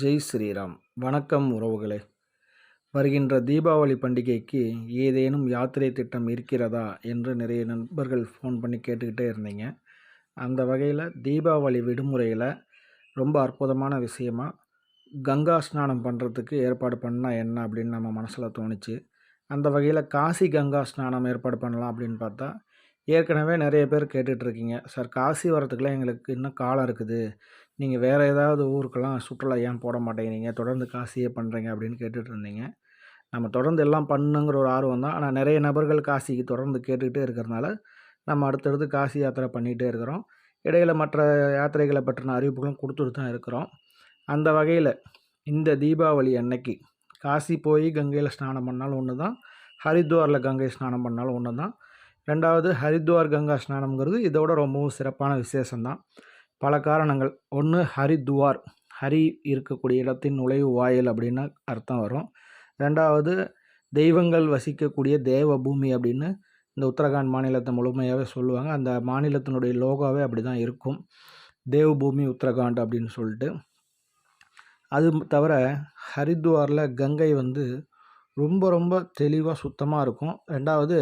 ஜெய் ஸ்ரீராம். வணக்கம் உறவுகளே. வருகின்ற தீபாவளி பண்டிகைக்கு ஏதேனும் யாத்திரை திட்டம் இருக்கிறதா என்று நிறைய நண்பர்கள் ஃபோன் பண்ணி கேட்டுக்கிட்டே இருந்தீங்க. அந்த வகையில் தீபாவளி விடுமுறையில் ரொம்ப அற்புதமான விஷயமா கங்கா ஸ்நானம் பண்ணுறதுக்கு ஏற்பாடு பண்ணால் என்ன அப்படின்னு நம்ம மனசில் தோணுச்சு. அந்த வகையில் காசி கங்கா ஸ்நானம் ஏற்பாடு பண்ணலாம் அப்படின்னு பார்த்தா ஏற்கனவே நிறைய பேர் கேட்டுட்ருக்கீங்க சார் காசி வரத்துக்குலாம் எங்களுக்கு இன்னும் காலம் இருக்குது. நீங்கள் வேறு ஏதாவது ஊருக்கெல்லாம் சுற்றுலா ஏன் போட மாட்டேங்கிறீங்க? தொடர்ந்து காசியே பண்ணுறீங்க அப்படின்னு கேட்டுகிட்டு இருந்தீங்க நம்ம தொடர்ந்து எல்லாம் பண்ணுங்கிற ஒரு ஆர்வம் தான். ஆனால் நிறைய நபர்கள் காசிக்கு தொடர்ந்து கேட்டுக்கிட்டே இருக்கிறதுனால நம்ம அடுத்தடுத்து காசி யாத்திரை பண்ணிகிட்டே இருக்கிறோம். இடையில் மற்ற யாத்திரைகளை பற்றின அறிவிப்புகளும் கொடுத்துட்டு தான் இருக்கிறோம். அந்த வகையில் இந்த தீபாவளி அன்னைக்கு காசி போய் கங்கையில் ஸ்நானம் பண்ணாலும் ஒன்று தான். ஹரித்வாரில் கங்கை ஸ்நானம் பண்ணாலும் ஒன்று தான். ரெண்டாவது ஹரித்வார் கங்கா ஸ்நானம்ங்கிறது இதோட ரொம்பவும் சிறப்பான விசேஷம்தான் பல காரணங்கள். ஒன்று ஹரித்துவார் ஹரி இருக்கக்கூடிய இடத்தின் நுழைவு வாயில் அப்படின்னு அர்த்தம் வரும். ரெண்டாவது தெய்வங்கள் வசிக்கக்கூடிய தேவ பூமி அப்படின்னு இந்த உத்தரகாண்ட் மாநிலத்தை முழுமையாகவே சொல்லுவாங்க. அந்த மாநிலத்தினுடைய லோகோவே அப்படி தான் இருக்கும். தேவபூமி உத்தரகாண்ட் அப்படின்னு சொல்லிட்டு. அது தவிர ஹரித்வாரில் கங்கை வந்து ரொம்ப ரொம்ப தெளிவாக சுத்தமாக இருக்கும். ரெண்டாவது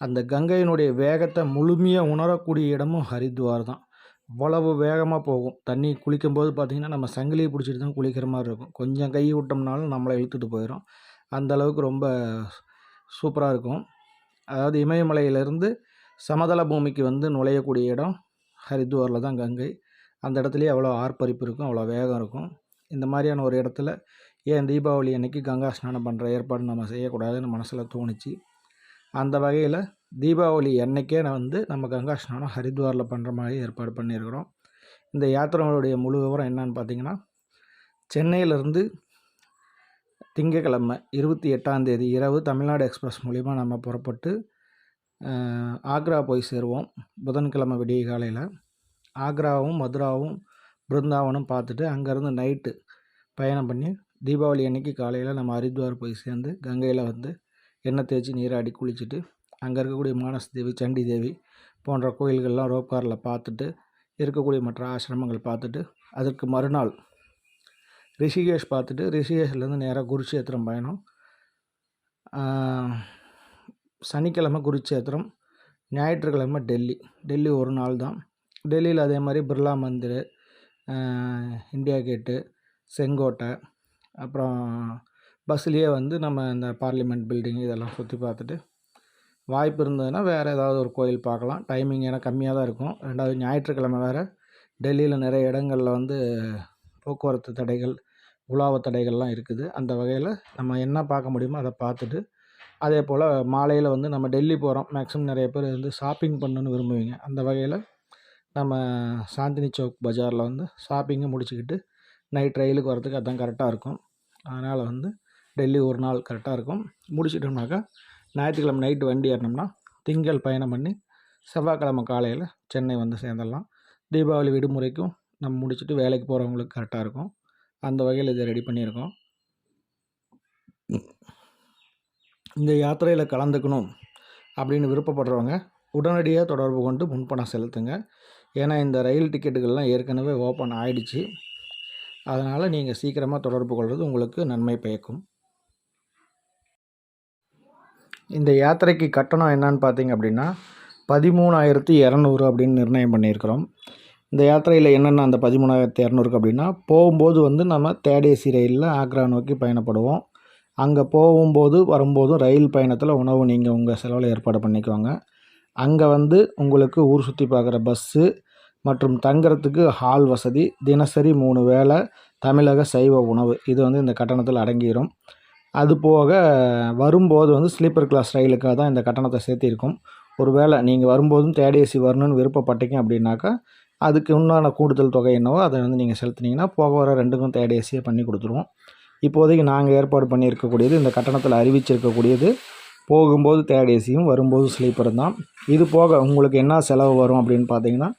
அந்த கங்கையினுடைய வேகத்தை முழுமையாக உணரக்கூடிய இடமும் ஹரித்வார் தான் அவ்வளவு வேகமாக போகும். தண்ணி குளிக்கும்போது பார்த்திங்கன்னா நம்ம சங்கிலியை பிடிச்சிட்டு தான் குளிக்கிற மாதிரி இருக்கும். கொஞ்சம் கை விட்டோம்னாலும் நம்மளை இழுத்துட்டு போயிடும் அந்தளவுக்கு ரொம்ப சூப்பராக இருக்கும். அதாவது இமயமலையிலேருந்து சமதள பூமிக்கு வந்து நுழையக்கூடிய இடம் ஹரித்வாரில் தான் கங்கை. அந்த இடத்துலையே அவ்வளோ ஆர்ப்பரிப்பு இருக்கும். அவ்வளோ வேகம் இருக்கும். இந்த மாதிரியான ஒரு இடத்துல ஏன் தீபாவளி அன்னைக்கு கங்கா ஸ்நானம் பண்ணுற ஏற்பாடு நம்ம செய்யக்கூடாதுன்னு மனசில் தோணுச்சு. அந்த வகையில் தீபாவளி அன்னைக்கே நான் வந்து நம்ம கங்கா ஸ்நானம் ஹரித்வாரில் பண்ணுற மாதிரி ஏற்பாடு பண்ணியிருக்கிறோம். இந்த யாத்திரைகளுடைய முழு விவரம் என்னன்னு பார்த்தீங்கன்னா சென்னையிலேருந்து திங்கக்கிழமை இருபத்தி எட்டாம் தேதி இரவு தமிழ்நாடு எக்ஸ்பிரஸ் மூலிமா நம்ம புறப்பட்டு ஆக்ரா போய் சேருவோம். புதன்கிழமை விடிய காலையில். ஆக்ராவும் மதுராவும் பிருந்தாவனும் பார்த்துட்டு அங்கேருந்து நைட்டு பயணம் பண்ணி தீபாவளி அன்னைக்கு காலையில் நம்ம ஹரித்வார் போய் சேர்ந்து கங்கையில் வந்து எண்ணெய் தேய்ச்சி நீராடி குளிச்சுட்டு அங்கே இருக்கக்கூடிய மானஸ் தேவி சண்டி தேவி போன்ற கோயில்கள்லாம் ரோப் காரில் பார்த்துட்டு இருக்கக்கூடிய மற்ற ஆசிரமங்கள் பார்த்துட்டு அதற்கு மறுநாள் ரிஷிகேஷ் பார்த்துட்டு ரிஷிகேஷ்லேருந்து நேராக குருட்சேத்திரம் பயணம். சனிக்கிழமை குருட்சேத்திரம் ஞாயிற்றுக்கிழமை டெல்லி. டெல்லி ஒரு நாள் தான். டெல்லியில் அதே மாதிரி பிர்லா மந்திர் இந்தியா கேட்டு செங்கோட்டை அப்புறம் பஸ்லேயே வந்து நம்ம இந்த பார்லிமெண்ட் பில்டிங் இதெல்லாம் சுற்றி பார்த்துட்டு வாய்ப்பு இருந்ததுன்னா வேறு ஏதாவது ஒரு கோயில் பார்க்கலாம். டைமிங் ஏன்னா கம்மியாக தான் இருக்கும். ரெண்டாவது ஞாயிற்றுக்கிழமை வேறு. டெல்லியில் நிறைய இடங்களில் வந்து போக்குவரத்து தடைகள் உலாவ தடைகள்லாம் இருக்குது. அந்த வகையில் நம்ம என்ன பார்க்க முடியுமோ அதை பார்த்துட்டு அதே போல் மாலையில் வந்து நம்ம டெல்லி போகிறோம் மேக்ஸிமம் நிறைய பேர் வந்து ஷாப்பிங் பண்ணணுன்னு விரும்புவீங்க. அந்த வகையில் நம்ம சாந்தினி சௌக் பஜாரில் வந்து ஷாப்பிங்கை முடிச்சுக்கிட்டு நைட் ரயிலுக்கு வரதுக்கு அதுதான் கரெக்டாக இருக்கும். அதனால் வந்து டெல்லி ஒரு நாள் கரெக்டாக இருக்கும். முடிச்சிட்டோம்னாக்கா ஞாயிற்றுக்கிழமை நைட்டு வண்டி ஏறினோம்னா திங்கள் பயணம் பண்ணி செவ்வாய்க்கிழமை காலையில் சென்னை வந்து சேர்ந்துடலாம். தீபாவளி விடுமுறைக்கும் நம்ம முடிச்சுட்டு வேலைக்கு போகிறவங்களுக்கு கரெக்டாக இருக்கும். அந்த வகையில் இதை ரெடி பண்ணியிருக்கோம். இந்த யாத்திரையில் கலந்துக்கணும் அப்படின்னு விருப்பப்படுறவங்க உடனடியாக தொடர்பு கொண்டு முன்பணம் செலுத்துங்க. ஏன்னா இந்த ரயில் டிக்கெட்டுகள்லாம் ஏற்கனவே ஓப்பன் ஆயிடுச்சு. அதனால் நீங்கள் சீக்கிரமாக தொடர்பு கொள்வது உங்களுக்கு நன்மை பயக்கும். இந்த யாத்திரைக்கு கட்டணம் என்னன்னு பார்த்தீங்க அப்படின்னா பதிமூணாயிரத்தி இரநூறு அப்படின்னு நிர்ணயம் பண்ணியிருக்கிறோம். இந்த யாத்திரையில் என்னென்ன அந்த பதிமூணாயிரத்தி இரநூறுக்கு அப்படின்னா போகும்போது வந்து நம்ம தேர்ட் ஏசி ரயிலில் ஆக்ரா நோக்கி பயணப்படுவோம். அங்கே போகும்போது வரும்போதும் ரயில் பயணத்தில் உணவு நீங்கள் உங்கள் செலவில் ஏற்பாடு பண்ணிக்குவாங்க அங்கே வந்து உங்களுக்கு ஊர் சுற்றி பார்க்குற பஸ்ஸு மற்றும் தங்குறதுக்கு ஹால் வசதி தினசரி மூணு வேளை தமிழக சைவ உணவு. இது வந்து இந்த கட்டணத்தில் அடங்கிடும் அது போக வரும்போது வந்து ஸ்லீப்பர் கிளாஸ் ரயிலுக்காக தான் இந்த கட்டணத்தை சேர்த்திருக்கோம் ஒரு வேளை நீங்கள் வரும்போதும் தேர்ட் ஏசி வரணும்னு விருப்பப்பட்டீங்க அப்படின்னாக்கா அதுக்கு உண்டான கூடுதல் தொகை என்னவோ அதை வந்து நீங்கள் செலுத்தினீங்கன்னா போக வர ரெண்டுக்கும் தேர்ட் ஏசியை பண்ணி கொடுத்துருவோம். இப்போதைக்கு நாங்கள் ஏற்பாடு பண்ணியிருக்கக்கூடியது இந்த கட்டணத்தில் அறிவிச்சிருக்கக்கூடியது போகும்போது தேர்ட் ஏசியும் வரும்போது ஸ்லீப்பரும் தான். இது போக உங்களுக்கு என்ன செலவு வரும் அப்படின்னு பார்த்தீங்கன்னா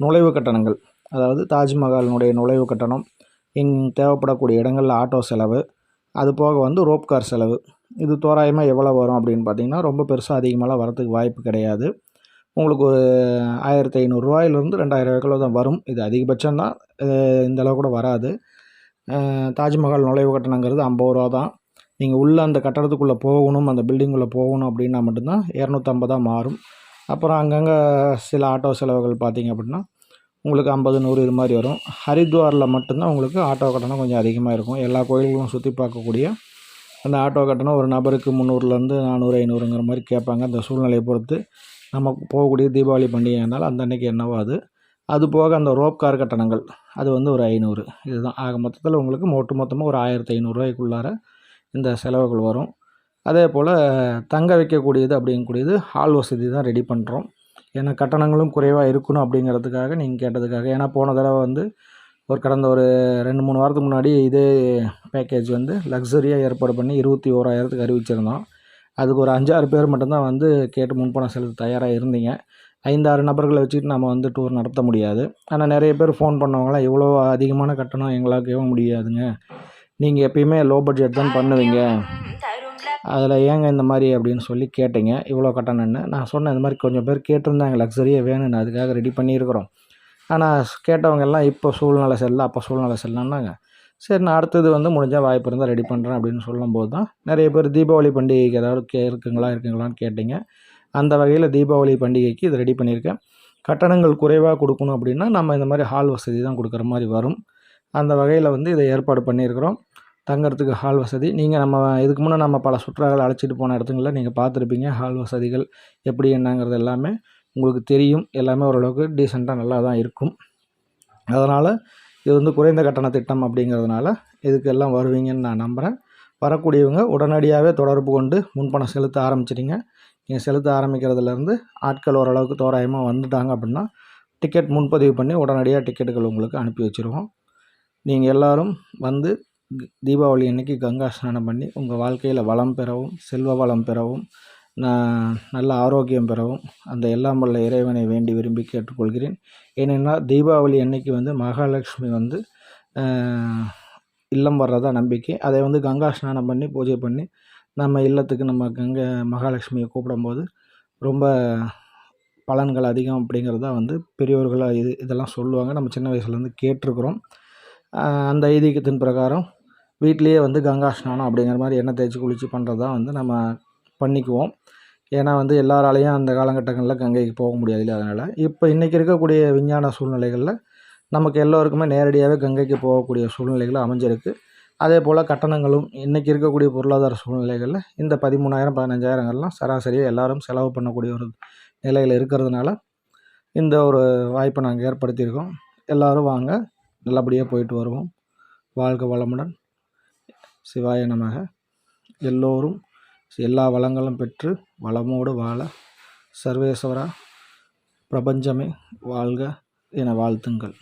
நுழைவு கட்டணங்கள். அதாவது தாஜ்மஹாலினுடைய நுழைவு கட்டணம் இங் தேவைப்படக்கூடிய இடங்களில் ஆட்டோ செலவு அது போக வந்து ரோப் கார் செலவு. இது தோராயமாக எவ்வளோ வரும் அப்படின்னு பார்த்தீங்கன்னா ரொம்ப பெருசாக அதிகமாகலாம் வரத்துக்கு வாய்ப்பு கிடையாது. உங்களுக்கு ஒரு ஆயிரத்தி ஐநூறுரூவாயிலிருந்து ரெண்டாயிரம் ரூபாய்க்குள்ள தான் வரும். இது அதிகபட்சம் தான். இந்த அளவு கூட வராது. தாஜ்மஹால் நுழைவு கட்டணங்கிறது ஐம்பது ரூபா தான். நீங்கள் உள்ளே அந்த கட்டடத்துக்குள்ளே போகணும் அந்த பில்டிங்குள்ளே போகணும் அப்படின்னா மட்டும்தான் இரநூத்தம்பதாக மாறும். அப்புறம் அங்கங்கே சில ஆட்டோ செலவுகள் பார்த்தீங்க அப்படின்னா உங்களுக்கு ஐம்பது நூறு இது மாதிரி வரும். ஹரித்வாரில் மட்டும்தான் உங்களுக்கு ஆட்டோ கட்டணம் கொஞ்சம் அதிகமாக இருக்கும். எல்லா கோயில்களும் சுற்றி பார்க்கக்கூடிய அந்த ஆட்டோ கட்டணம் ஒரு நபருக்கு முந்நூறுலேருந்து நானூறு ஐநூறுங்கிற மாதிரி கேட்பாங்க. அந்த சூழ்நிலையை பொறுத்து நம்ம போகக்கூடிய தீபாவளி பண்டிகைனால அந்த அன்னைக்கு என்னவோ அது. அது போக அந்த ரோப் கார் கட்டணங்கள் அது வந்து ஒரு ஐநூறு. இதுதான். ஆக மொத்தத்தில் உங்களுக்கு ஒட்டு மொத்தமாக ஒரு ஆயிரத்தி ஐநூறுரூவாய்க்குள்ளார இந்த செலவுகள் வரும். அதே போல் தங்க வைக்கக்கூடியது அப்படிங்கக்கூடியது ஹால் வசதி தான் ரெடி பண்ணுறோம் ஏன்னா கட்டணங்களும் குறைவாக இருக்கணும் அப்படிங்கிறதுக்காக நீங்கள் கேட்டதுக்காக. ஏன்னா போன தடவை வந்து ஒரு கடந்த ஒரு ரெண்டு மூணு வாரத்துக்கு முன்னாடி இதே பேக்கேஜ் வந்து லக்ஸரியாக ஏற்பாடு பண்ணி இருபத்தி ஓராயிரத்துக்கு அறிவிச்சிருந்தோம். அதுக்கு ஒரு அஞ்சாறு பேர் மட்டும்தான் வந்து கேட்டு முன்பணம் செலுத்த தயாராக இருந்தீங்க. ஐந்தாறு நபர்களை வச்சுட்டு நம்ம வந்து டூர் நடத்த முடியாது. ஆனால் நிறைய பேர் ஃபோன் பண்ணவங்களாம் இவ்வளோ அதிகமான கட்டணம் எங்களால் முடியாதுங்க. நீங்கள் எப்பயுமே லோ பட்ஜெட் தான் பண்ணுவீங்க. அதில் ஏங்க இந்த மாதிரி அப்படின்னு சொல்லி கேட்டீங்க. இவ்வளோ கட்டணம்னு நான் சொன்னேன். இந்த மாதிரி கொஞ்சம் பேர் கேட்டிருந்தாங்க. லக்ஸரியாக வேணும்னு. அதுக்காக ரெடி பண்ணியிருக்கிறோம். ஆனால் கேட்டவங்க எல்லாம் இப்போ சூழ்நிலை செல்ல அப்போ சூழ்நிலை சரியில்லைன்னாங்க. சரி நான் அடுத்தது வந்து முடிஞ்சால் வாய்ப்பு இருந்தால் ரெடி பண்ணுறேன் அப்படின்னு சொல்லும்போது தான் நிறைய பேர் தீபாவளி பண்டிகைக்கு ஏதாவது கே இருக்குங்களா இருக்குங்களான்னு கேட்டிங்க. அந்த வகையில் தீபாவளி பண்டிகைக்கு இது ரெடி பண்ணியிருக்கேன். கட்டணங்கள் குறைவாக கொடுக்கணும் அப்படின்னா நம்ம இந்த மாதிரி ஹால் வசதி தான் கொடுக்குற மாதிரி வரும். அந்த வகையில் வந்து இதை ஏற்பாடு பண்ணியிருக்கிறோம். தங்குறதுக்கு ஹால் வசதி. நீங்கள் நம்ம இதுக்கு முன்னே நம்ம பல சுற்றுலாக்கள் அழைச்சிட்டு போன இடத்துங்களில் நீங்கள் பார்த்துருப்பீங்க. ஹால் வசதிகள் எப்படி என்னங்கிறது எல்லாமே உங்களுக்கு தெரியும். எல்லாமே ஓரளவுக்கு டீசெண்டாக நல்லா தான் இருக்கும். அதனால் இது வந்து குறைந்த கட்டண திட்டம் அப்படிங்கிறதுனால இதுக்கு எல்லாம் வருவீங்கன்னு நான் நம்புகிறேன் வரக்கூடியவங்க உடனடியாகவே தொடர்பு கொண்டு முன்பணம் செலுத்த ஆரம்பிச்சிட்டிங்க நீங்கள் செலுத்த ஆரம்பிக்கிறதுலேருந்து ஆட்கள் ஓரளவுக்கு தோராயமாக வந்துட்டாங்க அப்படின்னா டிக்கெட் முன்பதிவு பண்ணி உடனடியாக டிக்கெட்டுகள் உங்களுக்கு அனுப்பி வச்சுருவோம். நீங்கள் எல்லோரும் வந்து தீபாவளி அன்னைக்கு கங்கா ஸ்நானம் பண்ணி உங்கள் வாழ்க்கையில் வளம் பெறவும் செல்வ வளம் பெறவும் நல்ல ஆரோக்கியம் பெறவும் அந்த எல்லாம் வல்ல இறைவனை வேண்டி விரும்பி கேட்டுக்கொள்கிறேன். ஏனென்றால் தீபாவளி அன்னைக்கு வந்து மகாலட்சுமி வந்து இல்லம் வர்றதா நம்பிக்கை. அதை வந்து கங்கா ஸ்நானம் பண்ணி பூஜை பண்ணி நம்ம இல்லத்துக்கு நம்ம கங்கை மகாலட்சுமியை கூப்பிடும்போது ரொம்ப பலன்கள் அதிகம் அப்படிங்கிறதா வந்து பெரியோர்களாக இது இதெல்லாம் சொல்லுவாங்க. நம்ம சின்ன வயசுலேருந்து கேட்டிருக்கிறோம். அந்த ஐதீகத்தின் பிரகாரம் வீட்லேயே வந்து கங்கா ஸ்நானம் அப்படிங்கிற மாதிரி எண்ணெய் தேய்ச்சி குளித்து பண்ணுறது தான் வந்து நம்ம பண்ணிக்குவோம். ஏன்னா வந்து எல்லாராலையும் அந்த காலகட்டங்களில் கங்கைக்கு போக முடியாது இல்லை அதனால். இப்போ இன்றைக்கி இருக்கக்கூடிய விஞ்ஞான சூழ்நிலைகளில் நமக்கு எல்லோருக்குமே நேரடியாகவே கங்கைக்கு போகக்கூடிய சூழ்நிலைகள் அமைஞ்சிருக்கு. அதே போல் கட்டணங்களும் இன்றைக்கி இருக்கக்கூடிய பொருளாதார சூழ்நிலைகளில் இந்த பதிமூணாயிரம் பதினஞ்சாயிரங்கள்லாம் சராசரியாக எல்லோரும் செலவு பண்ணக்கூடிய ஒரு நிலையில் இருக்கிறதுனால இந்த ஒரு வாய்ப்பை நாங்கள் ஏற்படுத்தியிருக்கோம். எல்லோரும் வாங்க நல்லபடியாக போயிட்டு வருவோம். வாழ்க வளமுடன். சிவாய நமக. எல்லோரும் எல்லா வளங்களும் பெற்று வளமோடு வாழ சர்வேஸ்வரா. பிரபஞ்சமே வாழ்க என வாழ்த்துங்கள்.